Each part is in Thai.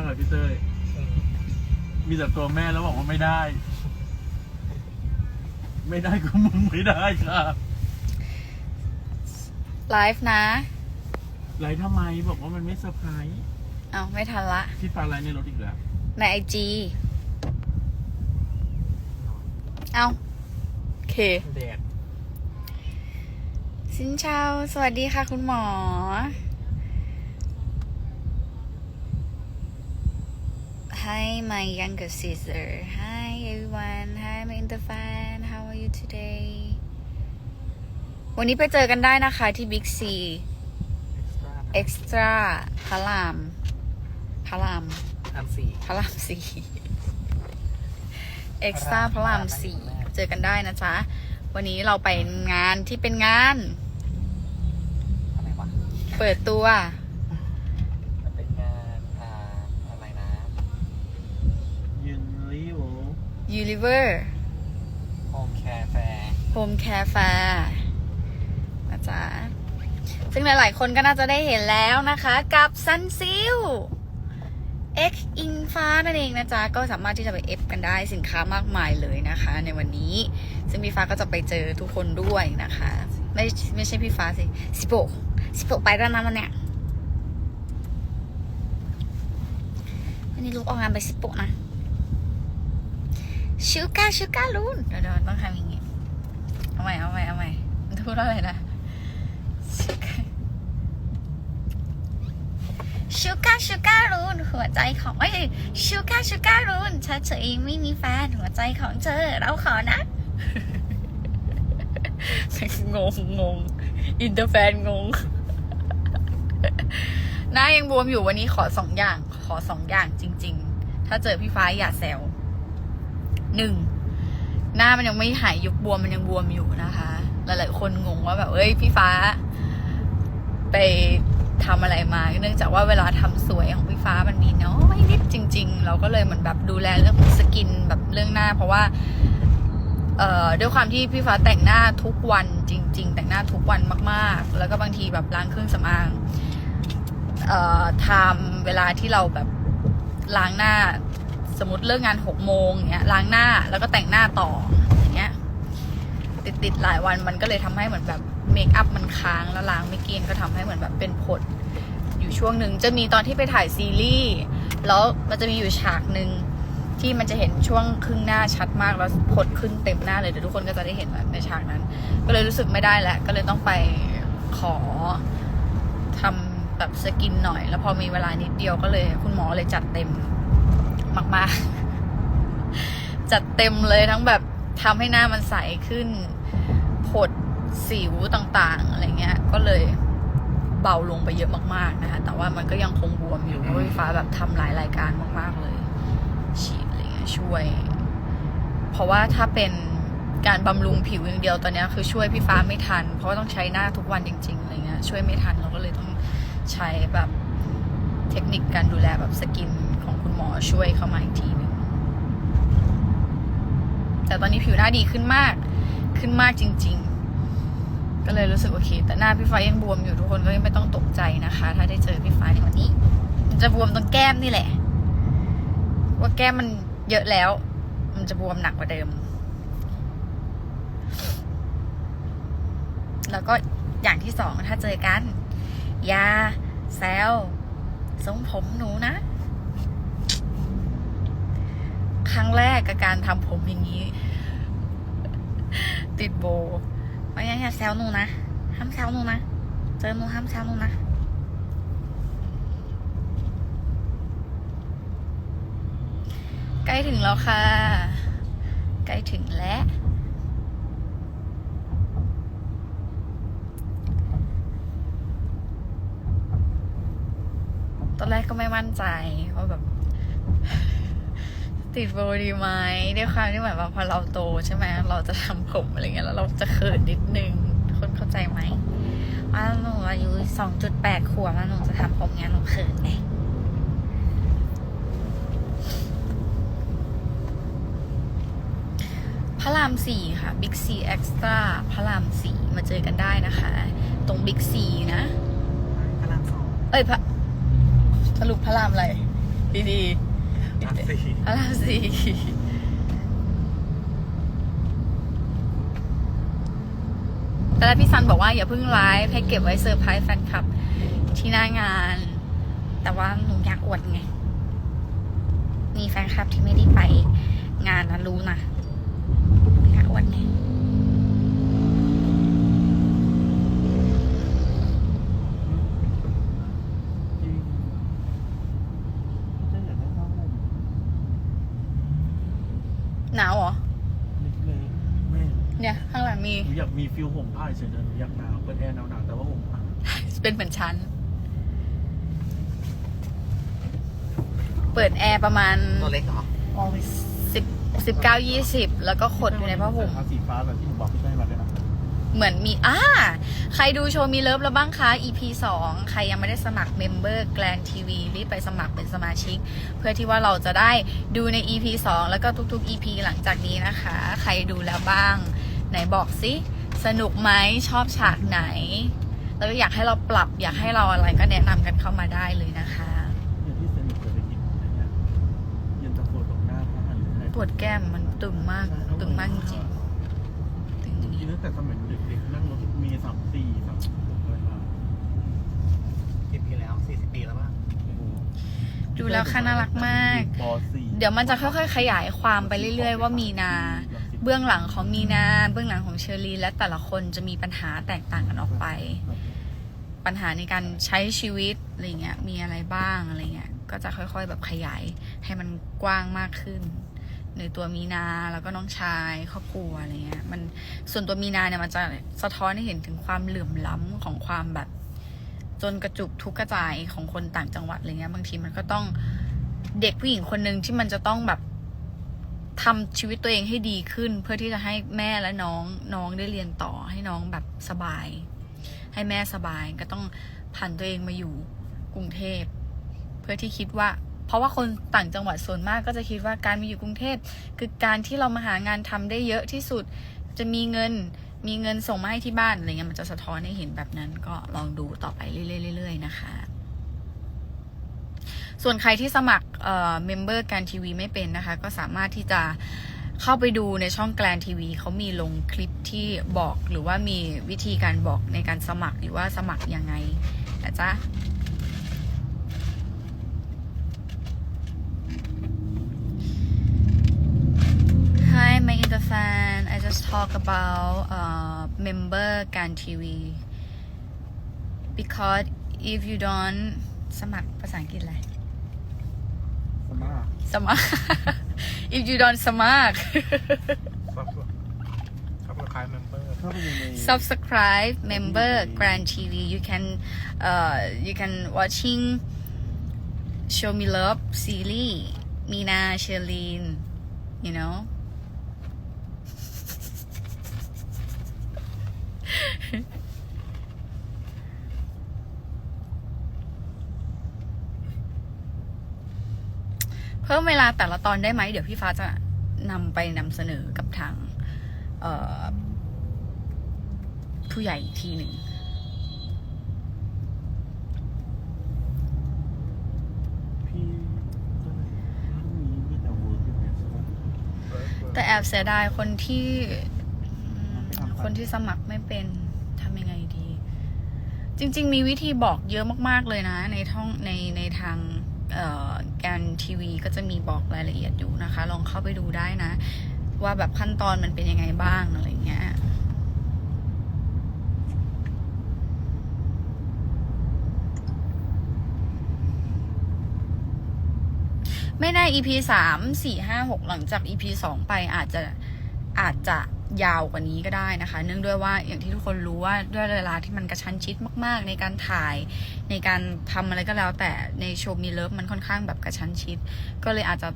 ากเลยพี่เต้ยอืมมีแต่ตัวแม่แล้วบอกว่าไม่ได้ ไม่ได้ก็มึงไม่ได้ค่ะไลฟ์นะไรทำไมบอกว่ามันไม่เซอร์ไพรส์เอาไม่ทันละ พี่ฟ้าไรในรถอีกแล้ว ในไอจีเอาโอเค แดดสินเชาสวัสดีค่ะคุณหมอ Hi my younger sister Hi everyone Hi my inter fan How are you today วันนี้ไปเจอกันได้นะคะที่ Big C เอ็กซ์ตร้า Extra พระรามพระรามอันสี่พระรามสี่เอ็กซ์ตร้าพระรามสี่เจอกันได้นะจ๊ะ วันนี้เราไปงานที่เป็นงานอะไรวะเปิดตัว มันเป็นงานอ่าอะไรนะ ยืนรีโอ Univer Home Care Fair Home Care Fair นะจ๊ะซึ่งหลายๆคนก็น่าจะได้เห็นแล้วนะคะ กับ Sun Seal X อิงฟ้านั่นเองนะจ๊ะ ก็สามารถที่จะไปเอฟกันได้สินค้ามากมายเลยนะคะ ในวันนี้ ซึ่งพี่ฟ้าก็จะไปเจอทุกคนด้วยนะคะ ไม่ไม่ใช่พี่ฟ้าสิสิโปสิโปไปแล้วนะมันเนี่ยวันนี้ลูกออกงานไปสิโปนะ ชูก้าชูก้าลูนเดี๋ยวเดี๋ยวต้องทำอย่างงี้ เอาใหม่เอาใหม่เอาใหม่มันพูดว่าอะไรนะชูก้าชูก้าชูก้าลูนหัวใจของเอ้ยชูก้าชูก้าลูนเธอเธอเองไม่มีแฟนหัวใจของเธอ เราขอนะงงงงอินเตอร์แฟนงงหน้ายังบวมอยู่วันนี้ขอสองอย่าง ขอสองอย่างจริง ๆ ถ้าเจอพี่ฟ้าอย่าแซว หนึ่งหน้ามันยังไม่หายยุบบวมมันยังบวมอยู่นะคะ หลายๆคนงงว่าแบบเอ้ยพี่ฟ้า ไปทำอะไรมาเนื่องจากว่าเวลาทำสวยของพี่ฟ้ามันมีน้อยนิดจริง ๆ เราก็เลยเหมือนแบบดูแลเรื่องสกินแบบเรื่องหน้า เพราะว่าเอ่อด้วยความที่พี่ฟ้าแต่งหน้าทุกวันจริง ๆ แต่งหน้าทุกวันมาก ๆ แล้วก็บางทีแบบล้างเครื่องสำอางเอ่อทม์เวลาที่เราแบบล้างหน้า สมมติเลิกงานหกโมงเนี้ยล้างหน้าแล้วก็แต่งหน้าต่ออย่างเงี้ย ติดติดหลายวันมันก็เลยทำให้เหมือนแบบเมคอัพมันค้างแล้วล้างไม่เกลียงก็ทำให้เหมือนแบบเป็นผดอยู่ช่วงหนึ่งจะมีตอนที่ไปถ่ายซีรีส์แล้วมันจะมีอยู่ฉากหนึ่งที่มันจะเห็นช่วงครึ่งหน้าชัดมากแล้วผดขึ้นเต็มหน้าเลยเดี๋ยวทุกคนก็จะได้เห็นแบบในฉากนั้น ก็เลยรู้สึกไม่ได้แล้วก็เลยต้องไปขอทำแบบสกินหน่อย แล้วพอมีเวลานิดเดียวก็เลย คุณหมอเลยจัดเต็ม มาก ๆ จัดเต็มเลยทั้งแบบทำให้หน้ามันใสขึ้น ผดสิวต่าง ๆ อะไรเงี้ย ก็เลยเบาลงไปเยอะมากๆนะคะ แต่ว่ามันก็ยังคงบวมอยู่เพราะว่าพี่ฟ้าแบบทำหลายรายการมากๆเลย ฉีดอะไรเงี้ยช่วย เพราะว่าถ้าเป็นการบำรุงผิวอย่างเดียวตอนนี้คือช่วยพี่ฟ้าไม่ทัน เพราะต้องใช้หน้าทุกวันจริงๆอะไรเงี้ยช่วยไม่ทันเราก็เลยต้องใช้แบบ เทคนิคการดูแลแบบสกินของคุณหมอช่วยเข้ามาอีกทีหนึงแต่ตอนนี้ผิวหน้าดีขึ้นมาก ขึ้นมากจริง ๆ ก็เลยรู้สึกโอเค แต่หน้าพี่ฟ้ายังบวมอยู่ทุกคนก็ยังไม่ต้องตกใจนะคะ ถ้าได้เจอพี่ฟ้าในวันนี้ มันจะบวมตรงแก้มนี่แหละ ว่าแก้มมันเยอะแล้ว มันจะบวมหนักกว่าเดิม แล้วก็อย่างที่สองถ้าเจอกัน ยาแซว ทรงผมหนูนะ ครั้งแรกกับการทำผมอย่างนี้ ติดโบไม่งั้นอย่าแซวหนูนะ ห้ามแซวหนูนะ เจอหนูห้ามแซวหนูนะใกล้ถึงแล้วค่ะ ใกล้ถึงแล้ว ตอนแร กก็ไม่มั่นใจว่าแบบ ติดโบดีไหมด้วยความที่เหมือนว่าพอเราโตใช่ไหมเราจะทำผมอะไรเงี้ยแล้วเราจะเขินนิดนึงทุกคนเข้าใจไหมว่าหนูอายุสองจุดแปดขวบแล้วหนูจะทำผมเงี้ยหนูเขินไงพระรามสี่ค่ะ Big C Extra พระรามสี่มาเจอกันได้นะคะ ตรง Big C นะ พระรามสองเอ้ยพระ สรุปพระรามอะไร ดีรักสิๆพระรามสี่แต่แล้วพี่ซันบอกว่าอย่าเพิ่งไลฟ์ให้เก็บไว้เซอร์ไพรส์แฟนคลับ ที่หน้างาน แต่ว่าหนูอยากอวดไง มีแฟนคลับที่ไม่ได้ไปงานนะรู้นะอยากอวดไง จริงจะอยากได้ผ้าห่ม หนาวเหรอ เล็กๆแม่ เนี่ย ข้างหลัง มีหนูอยากมีฟิลห่มผ้าเฉยๆนะหนูอยากหนาวเปิดแอร์หนาวๆแต่ว่าห่มผ้าเป็นเหมือนชั้นเปิดแอร์ประมาณตัวเล็กเหรอสิบสิบเก้ายี่สิบแล้วก็ขดอยู่ในผ้าห่ม สีฟ้าแบบที่หนูบอกพี่ได้มาเลยนะเหมือนมีอ่าใครดูโชว์มีเลิฟแล้วบ้างคะ EP 2 ใครยังไม่ได้สมัครเมมเบอร์แกลนทีวีรีบไปสมัครเป็นสมาชิก เพื่อที่ว่าเราจะได้ดูใน EP 2 แล้วก็ทุกๆ EP หลังจากนี้นะคะ ใครดูแล้วบ้าง ไหนบอกสิ สนุกไหมชอบฉากไหน แล้วก็อยากให้เราปรับอยากให้เราอะไรก็แนะนำกันเข้ามาได้เลยนะคะอย่างที่เซนเคยไปกินอะไรเงี้ยเย็นตาโฟตรงหน้าผ้าหรืออะไรปวดแก้มมันตึงมากตึงมากจริงๆตึงจกิรินงตั้งแต่สมัยเด็กๆนั่งรถเมล์สามสี่สามหกอะไรมาสิบปีแล้วสี่สิบปีแล้วป่ะโอ้โหๆดูแล้วค่ะน่ารักมาก ปสี่เดี๋ยวมันจะค่อยๆขยายความไปเรื่อย ๆ ว่ามีนา เบื้องหลังของมีนา เบื้องหลังของเชอรีและแต่ละคนจะมีปัญหาแตกต่างกันออกไป ปัญหาในการใช้ชีวิตอะไรเงี้ยมีอะไรบ้างอะไรเงี้ยก็จะค่อยๆแบบขยายให้มันกว้างมากขึ้น ในตัวมีนาแล้วก็น้องชายครอบครัวอะไรเงี้ยมันส่วนตัวมีนาเนี่ยมันจะสะท้อนให้เห็นถึงความเหลื่อมล้ำของความแบบ จนกระจุกทุกกระจายของคนต่างจังหวัดอะไรเงี้ยบางทีมันก็ต้องเด็กผู้หญิงคนหนึ่งที่มันจะต้องแบบ ทำชีวิตตัวเองให้ดีขึ้น เพื่อที่จะให้แม่และน้องน้องได้เรียนต่อให้น้องแบบสบาย ให้แม่สบายก็ต้องผันตัวเองมาอยู่กรุงเทพ เพื่อที่คิดว่า เพราะว่าคนต่างจังหวัดส่วนมากก็จะคิดว่าการมาอยู่กรุงเทพคือการที่เรามาหางานทำได้เยอะที่สุด จะมีเงินมีเงินส่งมาให้ที่บ้านอะไรเงี้ยมันจะสะท้อนให้เห็นแบบนั้นก็ลองดูต่อไปเรื่อยๆๆนะคะ ส่วนใครที่สมัครเอ่อเมมเบอร์การทีวีไม่เป็นนะคะ ก็สามารถที่จะเข้าไปดูในช่องแกลนทีวีเขามีลงคลิปที่บอกหรือว่ามีวิธีการบอกในการสมัครหรือว่าสมัครยังไงนะจ๊ะ Hi my inter fan I just talk about uh, member การ TV because if you don't สมัครภาษาอังกฤษอะไ Samak. Samak. if you don't samak. subscribe member. Subscribe member Grand TV. You can, uh, you can watching Show Me Love series. Mina, Sherlyn, you know. พิ่มเวลาแต่ละตอนได้ไหมเดี๋ยวพี่ฟ้าจะนำไปนำเสนอกับทางเอ่อผู้ใหญ่อีกทีหนึ่งพี่ก็เลยพรุ่งนี้มีแต่เวิร์กอยู่เนี่ยใช่ไหมแต่แอบเสียดายคนที่อืมคนที่สมัครไม่เป็นทำยังไงดี จริง ๆ มีวิธีบอกเยอะมาก ๆ เลยนะ ในท่องในในทาง เอ่อการทีวีก็จะมีบอกรายละเอียดอยู่นะคะ ลองเข้าไปดูได้นะ ว่าแบบขั้นตอนมันเป็นยังไงบ้างอะไรเงี้ยไม่แน่ EP สามสี่ห้าหกหลังจาก EP สองไปอาจจะอาจจะ ยาวกว่านี้ก็ได้นะคะ เนื่องด้วยว่าอย่างที่ทุกคนรู้ว่าด้วยเวลาที่มันกระชั้นชิดมาก ๆ ในการถ่ายในการทำอะไรก็แล้ว แต่ในโชว์มีเลิฟมันค่อนข้างแบบกระชั้นชิด ก็เลยอาจจะ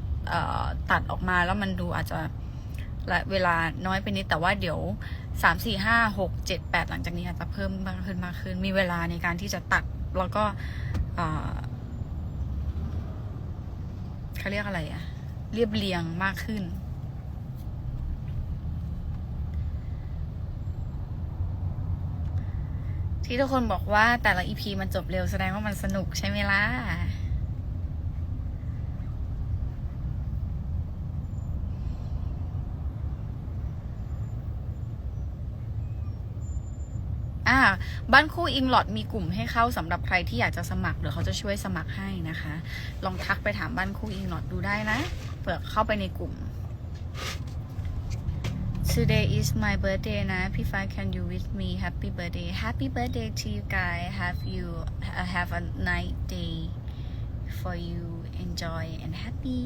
ตัดออกมาแล้วมันดูอาจจะละเวลาน้อยไปนิดแต่ว่าเดี๋ยวสามสี่ห้าหกเจ็ดแปดหลังจากนี้อาจจะเพิ่มมากขึ้นมากขึ้น มีเวลาในการที่จะตัดแล้วก็เขาเรียกอะไรอะเรียบเรียงมากขึ้น ที่ทุกคนบอกว่าแต่ละอีพีมันจบเร็วแสดงว่ามันสนุกใช่ไหมล่ะ อ่า บ้านคู่อิงหลอดมีกลุ่มให้เข้าสำหรับใครที่อยากจะสมัครเดี๋ยวเขาจะช่วยสมัครให้นะคะ ลองทักไปถามบ้านคู่อิงหลอดดูได้นะ เผื่อเข้าไปในกลุ่ม Today is my birthday นะพี่ฟ้า can you wish me happy birthday happy birthday to you guys have you uh, have a nice day for you enjoy and happy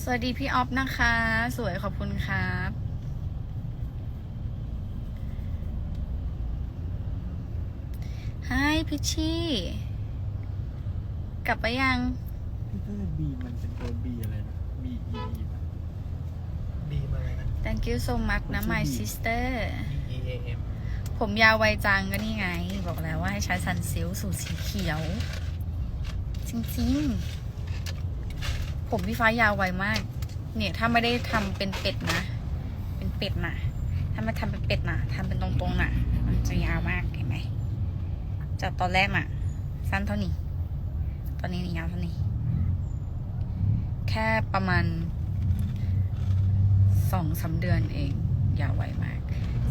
สวัสดีพี่ออฟนะคะ สวยขอบคุณครับ Hi พิชชี่ กลับไปยังพี่ก็จะบีมันเป็นตัวบีอะไรนะ B E E ป่ะบีมาเลยนะ Thank you so much นะ my ผมชื่อ sister B E A M ผมยาวไวจังก็นี่ไง บอกแล้วว่าให้ใช้ซันซิลสูตรสีเขียว จริงๆ ผมพี่ฟ้ายาวไวมาก เนี่ยถ้าไม่ได้ทำเป็นเป็ดนะ เป็นเป็ดนะถ้าไม่ทำเป็นเป็ดนะทำเป็นตรงๆน่ะมันจะยาวมากเห็นไหม จากตอนแรกน่ะสั้นเท่านี้ ตอนนี้ยาวเท่านี้ แค่ประมาณสองสามเดือนเองยาวไวมาก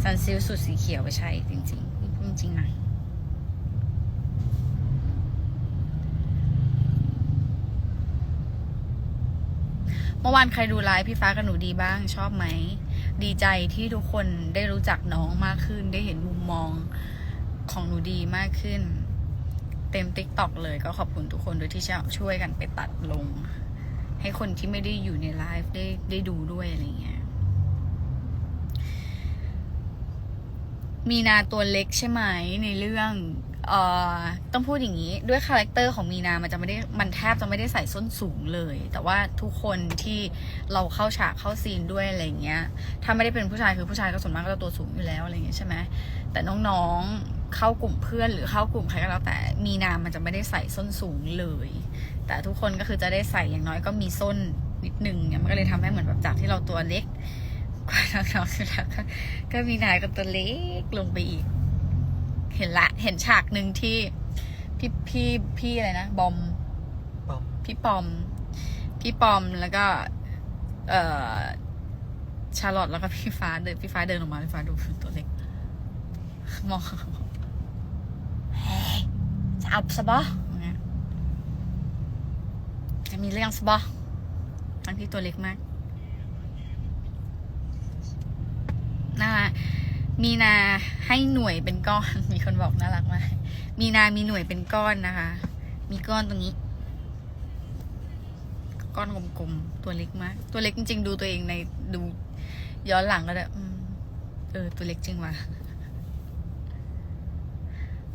ซันซิลสูตรสีเขียวไปใช้จริงๆนี่พูดจริงนะเมื่อวานใครดูไลฟ์พี่ฟ้ากับหนูดีบ้างชอบไหม ดีใจที่ทุกคนได้รู้จักน้องมากขึ้นได้เห็นมุมมอง ของหนูดีมากขึ้น เต็มติ๊กต็อกเลยก็ขอบคุณทุกคนด้วยที่ช่วยกันไปตัดลง ให้คนที่ไม่ได้อยู่ในไลฟ์ได้ได้ดูด้วยอะไรเงี้ยมีนาตัวเล็กใช่ไหมในเรื่องเอ่อต้องพูดอย่างนี้ด้วยคาแรคเตอร์ของมีนามันจะไม่ได้มันแทบจะไม่ได้ใส่ส้นสูงเลย แต่ว่าทุกคนที่เราเข้าฉากเข้าซีนด้วยอะไรเงี้ย ถ้าไม่ได้เป็นผู้ชายคือผู้ชายก็ส่วนมากก็จะตัวสูงอยู่แล้วอะไรเงี้ยใช่ไหมแต่น้องๆ เข้ากลุ่มเพื่อนหรือเข้ากลุ่มใครก็แล้วแต่มีนามันจะไม่ได้ใส่ส้นสูงเลย แต่ทุกคนก็คือจะได้ใส่อย่างน้อยก็มีส้นนิดนึงเนี่ยมันก็เลยทำให้เหมือนแบบจากที่เราตัวเล็กกว่าน้องๆคือแล้วก็ก็มีนายก็ตัวเล็กลงไปอีก เห็นละเห็นฉากหนึ่งที่พี่พี่พี่อะไรนะบอมปอมพี่ปอม พี่ปอมแล้วก็ เอ่อชาร์ลอตแล้วก็พี่ฟ้าเดินพี่ฟ้าเดินออกมาพี่ฟ้าดูตัวเล็กมองเฮ้ย จะเอาสบออย่ายจะมีเรื่องสบอทั้งที่ตัวเล็กมากน่ารักมีนาให้หน่วยเป็นก้อน มีคนบอกน่ารักมาก มีนามีหน่วยเป็นก้อนนะคะ มีก้อนตรงนี้ ก้อนกลมๆ ตัวเล็กมาก ตัวเล็กจริงๆ ดูตัวเองในดูย้อนหลังก็ได้เออ ตัวเล็กจริงว่ะ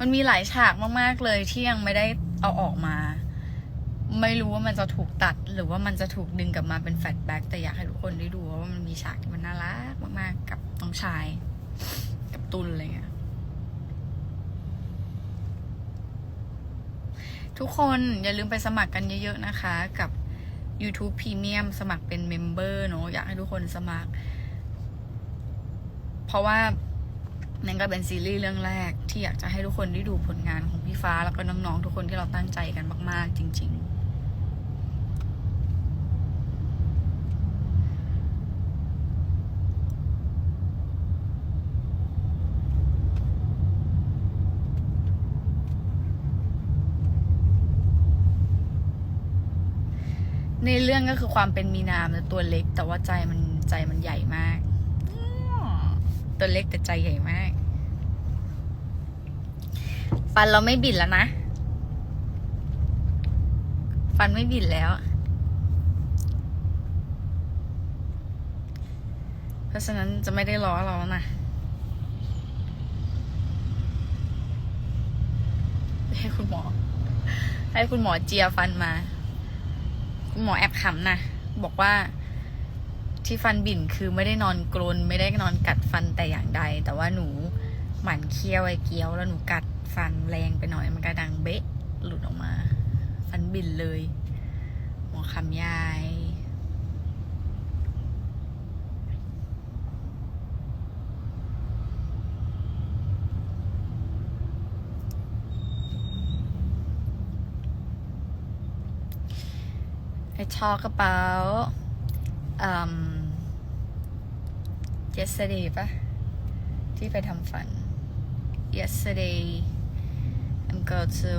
มันมีหลายฉากมากๆเลยที่ยังไม่ได้เอาออกมา ไม่รู้ว่ามันจะถูกตัดหรือว่ามันจะถูกดึงกลับมาเป็นแฟลชแบ็กแต่อยากให้ทุกคนได้ดูว่ามันมีฉากที่มันน่ารักมากๆ กับน้องชาย กับตุลอะไรเงี้ยทุกคนอย่าลืมไปสมัครกันเยอะๆนะคะ กับ YouTube Premium สมัครเป็นเมมเบอร์เนอะอยากให้ทุกคนสมัคร เพราะว่า นั่นก็เป็นซีรีส์เรื่องแรกที่อยากจะให้ทุกคนได้ดูผลงานของพี่ฟ้าแล้วก็น้องๆทุกคนที่เราตั้งใจกันมาก ๆ จริง ๆในเรื่องก็คือความเป็นมีนามันตัวเล็ก แต่ว่าใจมันใจมันใหญ่มาก ตัวเล็กแต่ใจใหญ่มาก ฟันเราไม่บิดแล้วนะ ฟันไม่บิดแล้ว เพราะฉะนั้นจะไม่ได้ล้อเราแล้วนะให้คุณหมอ ให้คุณหมอเจียฟันมา คุณหมอแอบขำนะ บอกว่า ที่ฟันบิ่นคือไม่ได้นอนกลนไม่ได้นอนกัดฟันแต่อย่างใด แต่ว่าหนูหมันเคี้ยวไอ้เกี้ยวแล้วหนูกัดฟันแรงไปหน่อยมันก็ดังเบ๊ะหลุดออกมา ฟันบิ่นเลยหมอคำยายไอ้ชอกระเป๋า ะที่ไปทำฟัน yesterday I'm go to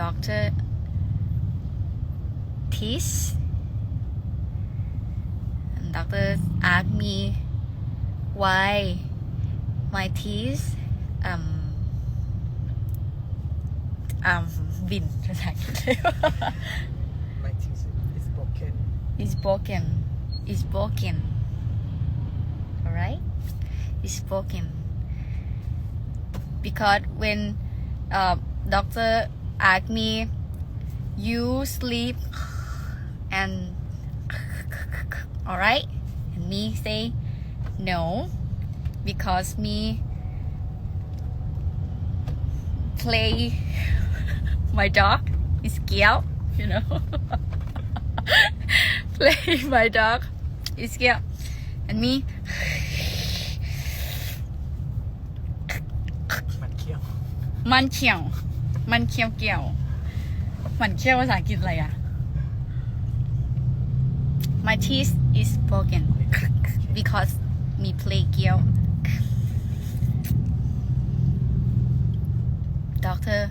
doctor teeth and doctor asked me why my teeth um um บินภาษาอังกฤษ My teeth is broken is broken is broken. Alright? Is broken. Because when uh, doctor asked me you sleep and alright? And me say no because me play my dog is scared you know? Play my dog is scared and me มันเคี้ยวมันเขียวมันเขียวเกี่ยวมันเขียวภาษาอังกฤษอะไรอะ My teeth is broken because me play เกี่ยว Doctor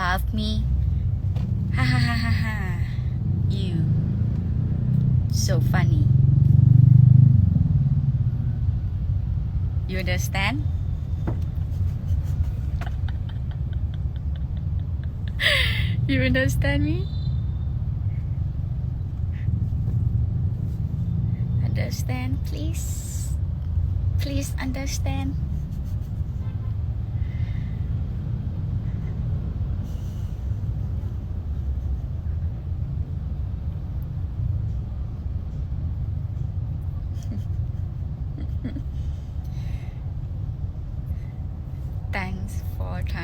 love me understand You understand me? Understand, please? Please understand.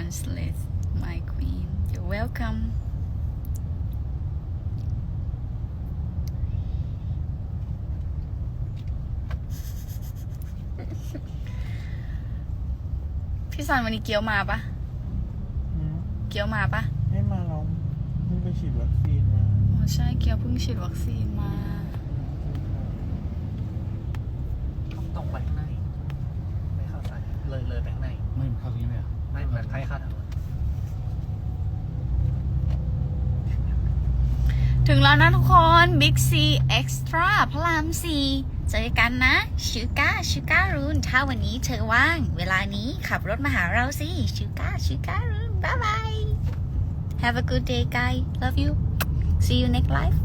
Translate, my queen. You're welcome. พี่ซันวันนี้เกี๊ยวมาปะอืมเกี๊ยวมาปะไม่มาเราเพิ่งไปฉีดวัคซีนมาโอ้ใช่เกี๊ยวเพิ่งฉีดวัคซีนมา ต้องตรงไปข้างในไม่เข้าใส่เลยเลยไปข้างในไม่เข้าที่ไหมอะไม่ เหมือนใครขาถนนถึงแล้วนะทุกคน Big C Extra พระรามสี่เจอกันนะชูก้าชูก้ารูนถ้าวันนี้เธอว่าง เวลานี้ขับรถมาหาเราสิชูก้าชูก้ารูนบ๊ายบาย Have a good day guy love you see you next life